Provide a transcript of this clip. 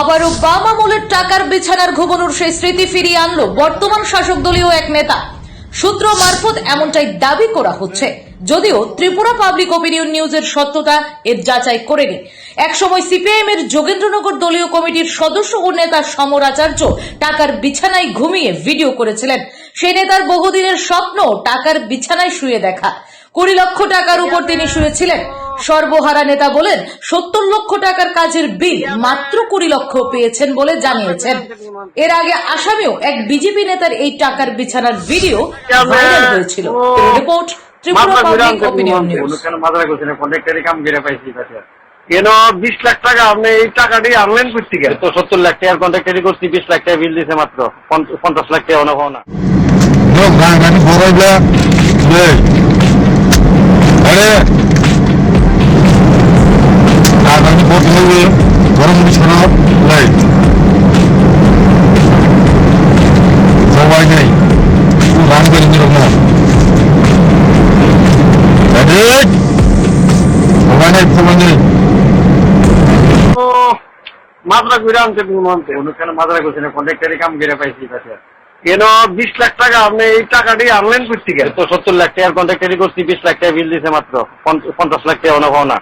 আবারও বাম আমলের টাকার বিছানার ঘুমনোর সেই স্মৃতি ফিরিয়ে আনলো বর্তমান শাসক দলীয় এক নেতা। সূত্র মারফত এমনটাই দাবি করা হচ্ছে। যদিও ত্রিপুরা পাবলিক ওপিনিয়ন নিউজের সত্যতা এর যাচাই করেনি। একসময় সিপিআইএম এর যোগেন্দ্রনগর দলীয় কমিটির সদস্য ও নেতা সমর আচার্য টাকার বিছানায় ঘুমিয়ে ভিডিও করেছিলেন। সেই নেতার বহুদিনের স্বপ্ন টাকার বিছানায় শুয়ে দেখা। কুড়ি লক্ষ টাকার উপর তিনি শুয়েছিলেন। সর্বহারা নেতা বলেন সত্তর লক্ষ টাকার কাজের বিল মাত্র কুড়ি লক্ষ পেয়েছেন বলে জানিয়েছেন। এর আগে আসামেও এক বিজেপি নেতার এই টাকার বিছানার ভিডিও ভাইরাল হয়েছিল। Report Tripura public opinion news কেন মাথায় করছেন কন্ট্রাক্টারি কাম করে পাইছি তাতে। কেন? বিশ লাখ টাকা আপনি এই টাকাটি আনলেন করতে গেলে তো সত্তর লাখ টাকার কন্ট্রাক্টারি করছি বিশ লাখ টাকা বিল দিছে মাত্র। পঞ্চাশ লাখ টাকা অনেক না ঘুরে আনতে মনতে। কেন মাত্রা করছেন কন্ট্রাক্টারি কাম করে পাইছি তাতে কেন বিশ লাখ টাকা? আপনি এই টাকাটি আনলেন করতে গেলে তো সত্তর লাখ টাকার কন্ট্রাক্টারি করছি বিশ লাখ টাকা বিল দিছে মাত্র। পঞ্চাশ লাখ টাকা অনেক না।